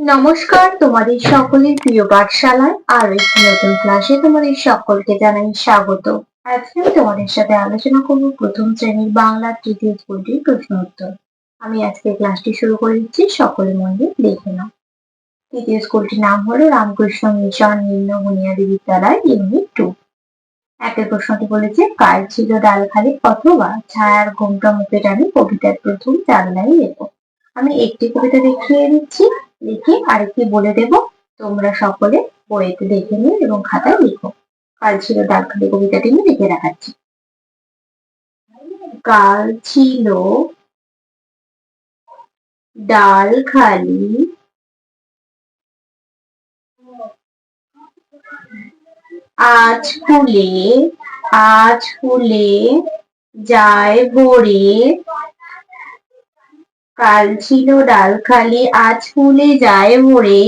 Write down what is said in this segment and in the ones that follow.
নমস্কার, তোমাদের সকলের প্রিয় পাঠশালায় আর একটি নতুন ক্লাসে তোমাদের সকলকে জানাই স্বাগত। আজকে তোমাদের সাথে আলোচনা করব প্রথম শ্রেণির বাংলা তৃতীয় স্কুলটির প্রশ্ন উত্তর। আমি আজকে ক্লাসটি শুরু করে দিচ্ছি, সকলে মন দেখে নাও। তৃতীয় স্কুলটির নাম হলো রামকৃষ্ণ মিশন নিম্ন বুনিয়াদী বিদ্যালয় ইউনিট টু একের প্রশ্নটি বলেছে কাল ছিল ডালখালি অথবা ছায়ার ঘুমটা মুখে টানি কবিতার প্রথম চার লাইন লেখো আমি একটি কবিতা দেখিয়ে দিচ্ছি। লিখে আরেকটি বলে দেব। তোমরা সকলে বইতে দেখে নিও এবং খাতায় লিখো। কাল ছিল ডালখালি কবিতাটি আমি লিখে দেখাচ্ছি কাল ছিল ডাল খালি। আজ ফুলে আজ ফুলে যায় ভরে। কাল ছিল ডাল খালি আজ ফুলে যায় ভরে।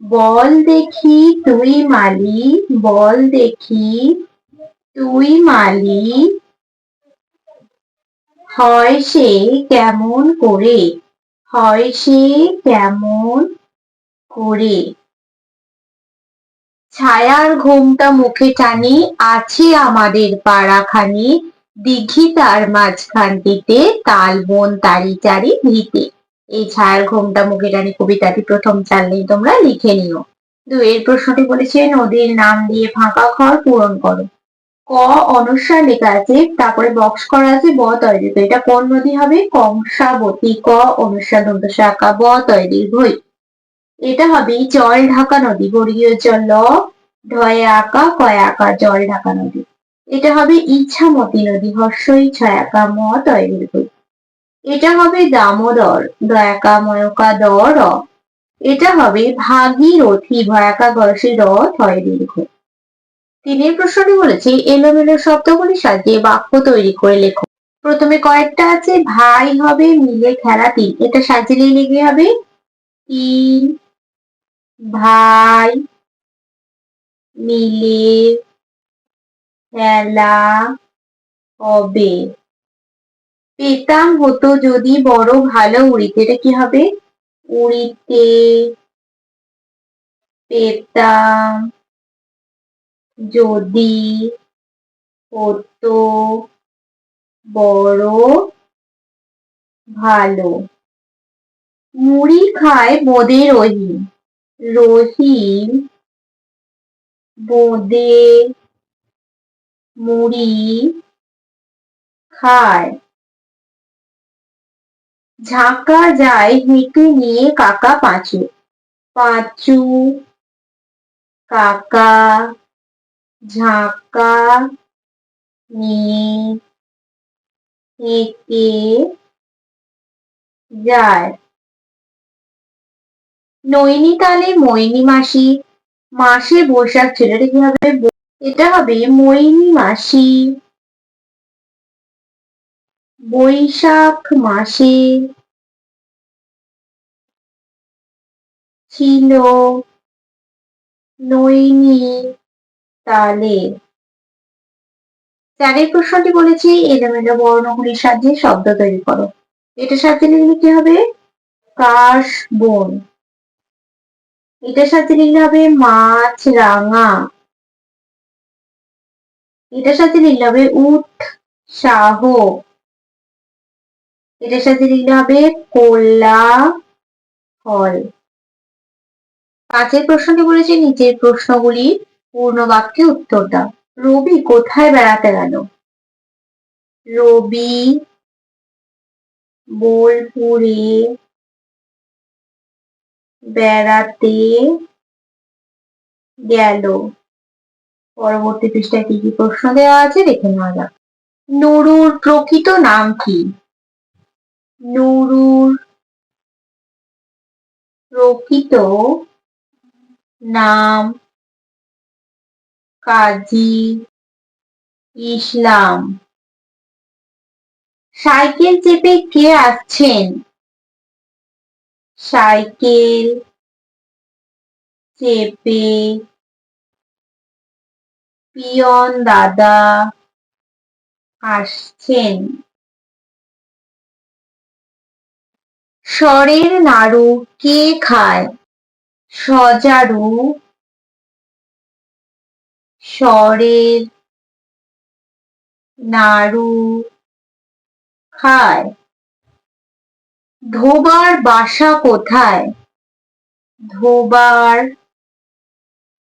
বল দেখি তুই মালি, বল দেখি তুই মালি। হয় সে কেমন করে, হয় সে কেমন করে। ছায়ার ঘোমটা মুখে টানি, আছে আমাদের পাড়াখানি। দিঘি তার মাঝখানটিতে তাল, বন, তারি, চারি, ভিতে। এই ছায়ার ঘোমটা মুখে টানি কবিতাটি প্রথম চাললেই তোমরা লিখে নিও। দুয়ের প্রশ্নটি বলেছে, নদীর নাম দিয়ে ফাঁকা ঘর পূরণ করো। ক অনুসার লেখা আছে, তারপরে বক্স করা আছে, ব তৈরি। তো এটা কোন নদী হবে? কংসাবতী। ক অনুসার শাখা ব তৈরি ভই। এটা হবে জল ঢাকা নদী, বর্গীয় জল ল ঢয়ে আঁকা, কয় আঁকা জল ঢাকা নদী। এটা হবে ইচ্ছামতি নদী, হর্ষই ছয়াকা ম বই এটা হবে দামোদর দয়াকা ময়কা দ র এটা হবে ভাগীরথী ভয়াকা গর্ষে র থয় দীর্ঘ তিনের প্রশ্নটি বলেছে, এলোমেলো শব্দগুলি সাজিয়ে বাক্য তৈরি করে লেখো। প্রথমে কয়েকটা আছে, ভাই হবে, মিলে খেলা তিন। এটা সাজিয়ে লিখে হবে, তিন, ভাই, মিলে খেলা হবে। পেতাম হতো যদি বড় ভালো উড়িতে। এটা কি হবে? উড়িতে পেতাম যদি হতো বড় ভালো। মুড়ি খায় বোঁদে রহিম রহিম বোঁদে মুড়ি খায়। ঝাঁকা যায় হেঁটে নিয়ে কাকা পাঁচু। পাঁচু, কাকা, ঝাঁকা নিয়ে হেঁটে যায়। নৈনিতালে মৈনি মাসি মাসে বৈশাখ ছেলেটা এটা কি হবে এটা হবে মৈনি মাসি বৈশাখ মাসে ছিল নৈনি তালে। চারের প্রশ্নটি বলেছি, এলোমেলো বর্ণগুলির সাহায্যে শব্দ তৈরি করো। এটা সাহায্যে লিখলে কি হবে? কাশ বন এটা সাথে লিখলে হবে মাছ রাঙা এটার সাথে লিখলে হবে উঠ শাহ এটার সাথে লিখলে হবে কোল্লা ফল পাঁচের প্রশ্নটি বলেছে, নিচের প্রশ্নগুলি পূর্ণ বাক্যে উত্তর দাও রবি কোথায় বেড়াতে গেল? রবি, বোলপুরে বেড়াতে গেল। পরবর্তী পৃষ্ঠায় কি কি প্রশ্ন দেওয়া আছে দেখে নেওয়া যাক। নুরুর প্রকৃত নাম কি? নুরুর প্রকৃত নাম কাজী ইসলাম। সাইকেল চেপে কে আসছেন? সাইকেল চেপে পিয়ন দাদা আসছেন। স্বরের নাড়ু কে খায়? সজারু স্বরের নাড়ু খায়। ধোবার বাসা কোথায়? ধোবার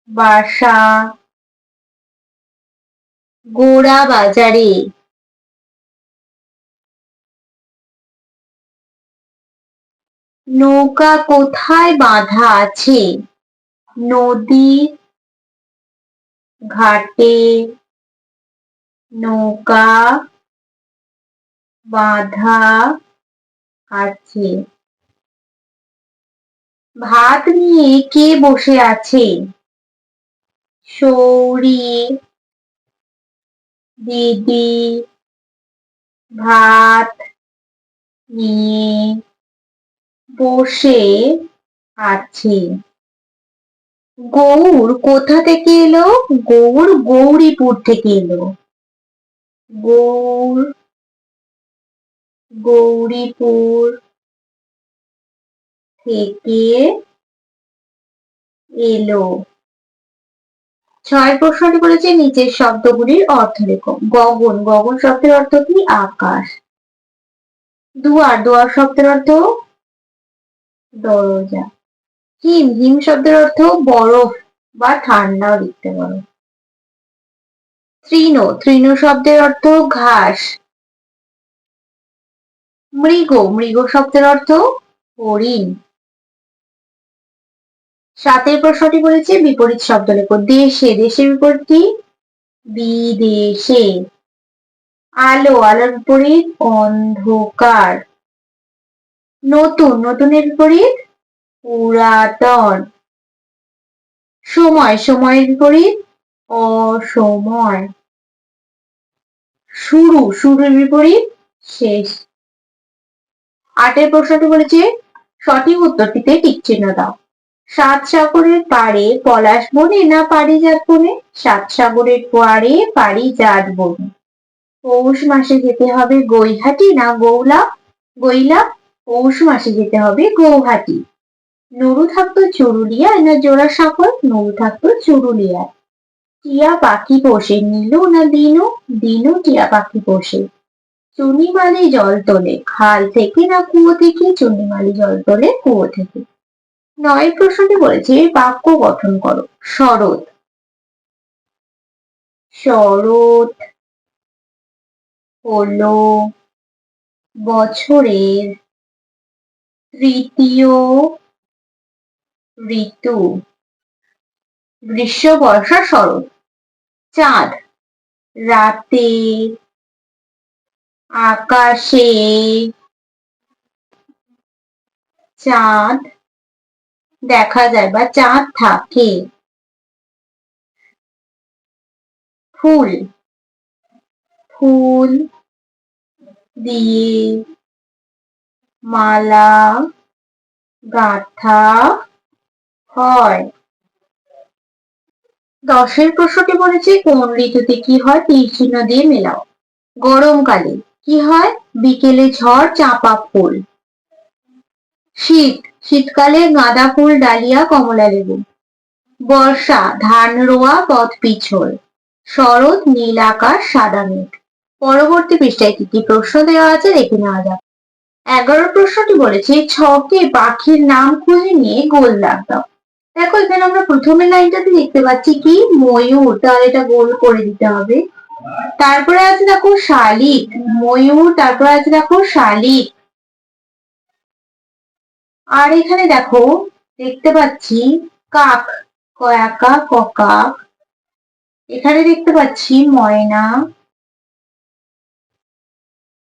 বাসা গোড়া বাজারে। নৌকা কোথায় বাঁধা আছে? নদীর ঘাটে নৌকা বাঁধা আছে। ভাত নিয়ে কে বসে আছে? সৌরি দিদি, ভাত, নিয়ে বসে আছে। গৌর কোথা থেকে এলো? গৌর গৌরীপুর থেকে এলো। গৌর গৌরীপুর থেকে এলো। ছয় প্রশ্নটি বলেছে নিচের শব্দগুলির অর্থ লেখো। গগন গগন শব্দের অর্থ কি? আকাশ। দুয়ার দুয়ার শব্দের অর্থ দরজা। হিম হিম শব্দের অর্থ বরফ বা ঠান্ডাও লিখতে পারো। তৃণ তৃণ শব্দের অর্থ ঘাস। মৃগ মৃগ শব্দের অর্থ হরিণ। সাতের প্রশ্নটি বলেছে, বিপরীত শব্দ লেখো। দেশে, দেশের বিপরীত বিদেশে। আলো, আলোর বিপরীত, অন্ধকার। নতুন, নতুনের বিপরীত, পুরাতন। সময়, সময়ের বিপরীত, অসময়। শুরু, শুরুর বিপরীত, শেষ। আটের প্রশ্নটি বলেছে, সঠিক উত্তরটিতে টিক চিহ্ন দাও। সাত সাগরের পাড়ে পলাশ বনে, না পারিজাত বনে? সাত সাগরের পাড়ে পারিজাত বনে। পৌষ মাসে যেতে হবে গৈহাটি না গৌলা? গইলা পৌষ মাসে যেতে হবে গৌহাটি। নুরু থাকতো চুরুলিয়ায়, না জোড়া সাগর? নুরু থাকতো চুরুলিয়ায়। টিয়া পাখি পোষে নীলু, না দিনু? দিনু টিয়া পাখি পোষে। চুনিমালি জল তোলে, খাল থেকে না কুয়ো থেকে? চুনিমালি জল তোলে, কুয়ো থেকে। নয় প্রশ্নটি বলেছে, বাক্য গঠন করো। শরৎ। শরৎ হলো বছরের তৃতীয় ঋতু। গ্রীষ্ম, বর্ষা, শরৎ। চাঁদ। রাতে আকাশে চাঁদ দেখা যায় বা চাঁদ থাকে। ফুল। ফুল দিয়ে মালা, গাঁথা হয়। দশের প্রশ্নটি বলেছে, কোন ঋতুতে কি হয়? তীর চিহ্ন দিয়ে মেলাও। গরমকালে কি হয়? বিকেলে ঝড়, চাঁপা ফুল। শীত, শীতকালে গাঁদা ফুল, ডালিয়া, কমলা লেবু। বর্ষা, ধান রোয়া, পথ পিছল। শরৎ, নীল আকাশ, সাদা মেঘ। পরবর্তী পৃষ্ঠায় কি কি প্রশ্ন দেওয়া আছে দেখে নেওয়া যাক। এগারো প্রশ্নটি বলেছে, ছকে পাখির নাম খুঁজে নিয়ে গোল দাগ দেখো, এখানে আমরা প্রথমের লাইনটাতে দেখতে পাচ্ছি কি? ময়ূর। তাহলে এটা গোল করে দিতে হবে। তারপরে আছে দেখো শালিক। ময়ূর, তারপরে আছে দেখো শালিক। আর এখানে দেখো, দেখতে পাচ্ছি কাক, কয়াকা, ককাক। এখানে দেখতে পাচ্ছি ময়না।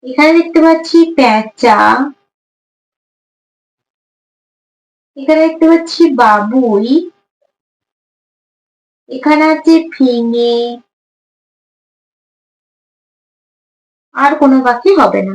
এখানে দেখতে পাচ্ছি প্যাঁচা। এখানে দেখতে পাচ্ছি বাবুই। এখানে আছে ফিঙে। আর কোনো বাকি হবে না।